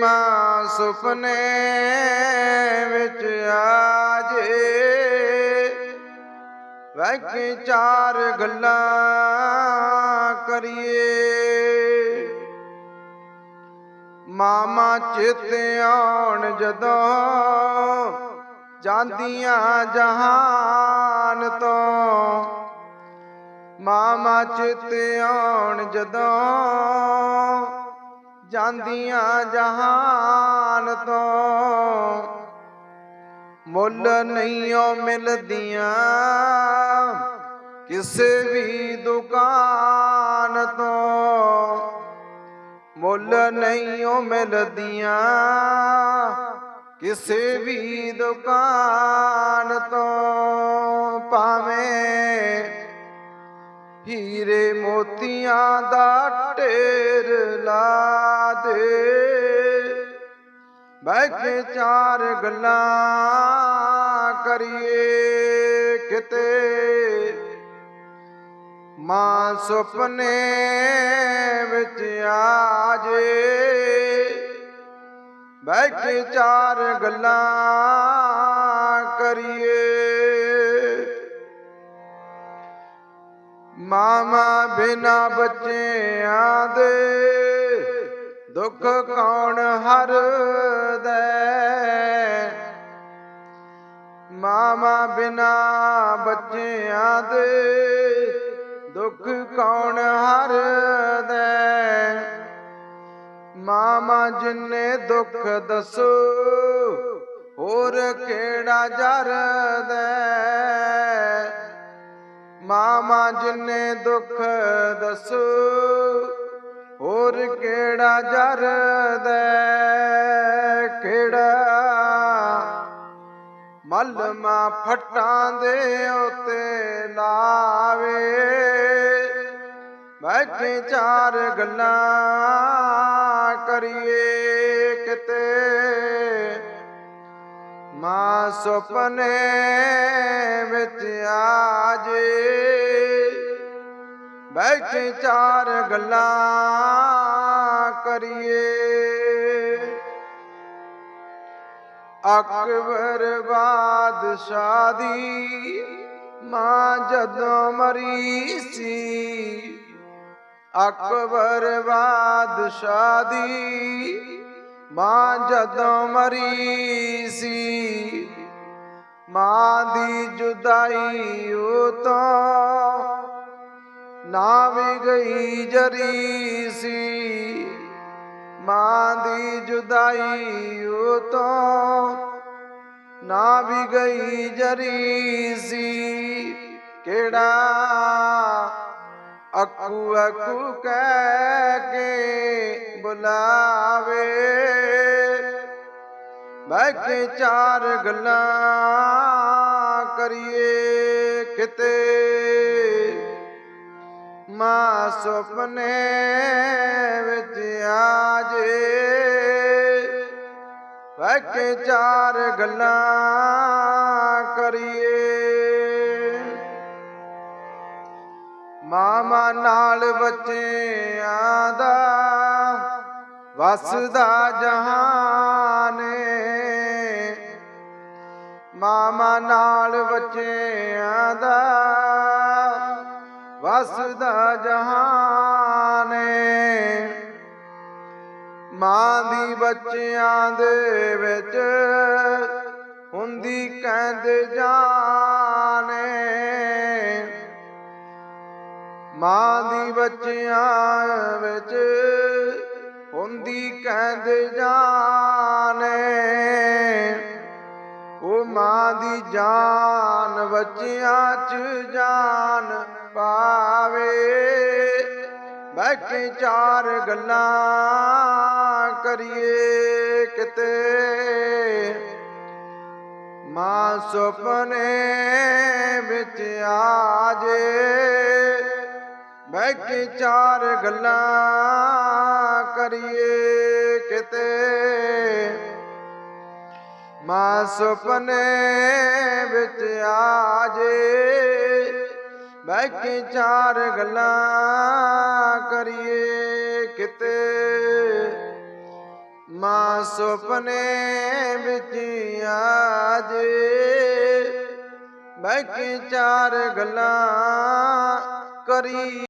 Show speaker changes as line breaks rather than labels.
ਮਾਂ ਸੁਪਨੇ ਵਿੱਚ ਆ ਜੇ ਕੇ ਚਾਰ ਗੱਲਾਂ ਕਰੀਏ। ਮਾਮਾ ਚੇਤੇ ਆਉਣ ਜਦੋਂ ਜਾਂਦੀਆਂ ਜਹਾਨ ਤੋਂ। ਮਾਮਾ ਚੇਤੇ ਆਉਣ ਜਦੋਂ ਜਾਂਦੀਆਂ ਜਹਾਨ ਤੋਂ। ਮੁੱਲ ਨਹੀਂਓ ਮਿਲਦੀਆਂ ਕਿਸੇ ਵੀ ਦੁਕਾਨ ਤੋਂ। ਮੁੱਲ ਨਹੀਂਓ ਮਿਲਦੀਆਂ ਕਿਸੇ ਵੀ ਦੁਕਾਨ ਤੋਂ। ਭਾਵੇਂ ਹੀਰੇ ਮੋਤੀਆਂ ਦਾ ਢੇਰ ਲਾ ਬਹਿ ਕੇ ਚਾਰ ਗੱਲਾਂ ਕਰੀਏ ਕਿਤੇ। ਮਾਂ ਸੁਪਨੇ ਵਿੱਚ ਆ ਜੇ। ਬਹਿ ਕੇ ਚਾਰ ਗੱਲਾਂ ਕਰੀਏ। ਮਾਮਾ ਬਿਨਾ ਬੱਚਿਆਂ ਦੇ ਦੁੱਖ ਕੌਣ ਹਰ ਬੱਚਿਆਂ ਦੇ ਦੁੱਖ ਕੌਣ ਹਰਦਾ ਮਾਮਾ ਜਿਨੇ ਦੁੱਖ ਦੱਸੋ, ਹੋਰ ਕਿਹੜਾ ਜਰਦੈ ਮਾਮਾ ਜਿਨੇ ਦੁੱਖ ਦੱਸੋ, ਹੋਰ ਕਿਹੜਾ ਜਰਦਾ ਮਲਮਾ ਫਟਾਂ ਦੇ ਉਤੇ ਲਾਵੇ। ਬਹਿ ਚਾਰ ਗੱਲਾਂ ਕਰੀਏ ਕਿਤੇ। ਮਾਂ ਸੁਪਨੇ ਵਿੱਚ ਆਜੇ ਜੇ। ਚਾਰ ਗੱਲਾਂ ਕਰੀਏ। ਅਕਬਰ ਬਾਦਸ਼ਾਹ ਦੀ ਮਾਂ ਜਦੋਂ ਮਰੀ ਸੀ, ਅਕਬਰ ਬਾਦਸ਼ਾਹ ਦੀ ਮਾਂ ਜਦੋਂ ਮਰੀ ਸੀ, ਮਾਂ ਦੀ ਜੁਦਾਈ ਉਹ ਉਤੋਂ ਨਾ ਵੀ ਗਈ ਜਰੀ ਸੀ। ਮਾਂ ਦੀ ਜੁਦਾਈ ਉਤੋਂ ਨਾ ਵੀ ਗਈ ਜਰੀ ਸੀ। ਕਿਹੜਾ ਅਕੂ ਅਕੂ ਕਹਿ ਕੇ ਬੁਲਾਵੇ। ਬਹਿ ਕੇ ਚਾਰ ਗੱਲਾਂ ਕਰੀਏ ਕਿਤੇ। ਮਾਂ ਸੁਪਨੇ ਵਿੱਚ ਆ ਜੇ ਬਹਿ ਚਾਰ ਗੱਲਾਂ ਕਰੀਏ ਮਾਮਾ ਨਾਲ ਬੱਚਿਆਂ ਦਾ ਵਸਦਾ ਜਹਾਨ ਏ। ਮਾਮਾ ਨਾਲ ਬੱਚਿਆਂ ਦਾ ਵਸਦਾ ਜਹਾਨ ਏ। ਮਾਂ ਦੀ ਬੱਚਿਆਂ ਦੇ ਵਿੱਚ ਹੁੰਦੀ ਕਹਿੰਦੇ ਜਾਣੇ ਮਾਂ ਦੀ ਬੱਚਿਆਂ ਵਿੱਚ ਹੁੰਦੀ ਕਹਿੰਦੇ ਜਾਣੇ ਮਾਂ ਦੀ ਜਾਨ ਬੱਚਿਆਂ 'ਚ ਜਾਨ ਪਾਵੇ। ਬਹਿ ਕੇ ਚਾਰ ਗੱਲਾਂ ਕਰੀਏ ਕਿਤੇ। ਮਾਂ ਸੁਪਨੇ ਵਿੱਚ ਆ ਜੇ। ਬਹਿ ਕੇ ਚਾਰ ਗੱਲਾਂ ਕਰੀਏ ਕਿਤੇ। ਮਾਂ ਸੁਪਨੇ ਵਿੱਚ ਆਜੇ। ਜੇ ਬਹਿ ਕੇ ਚਾਰ ਗੱਲਾਂ ਕਰੀਏ ਕਿਤੇ। ਮਾਂ ਸੁਪਨੇ ਵਿੱਚ ਆਜੇ। ਬਹਿ ਕੇ ਚਾਰ ਗੱਲਾਂ ਕਰੀ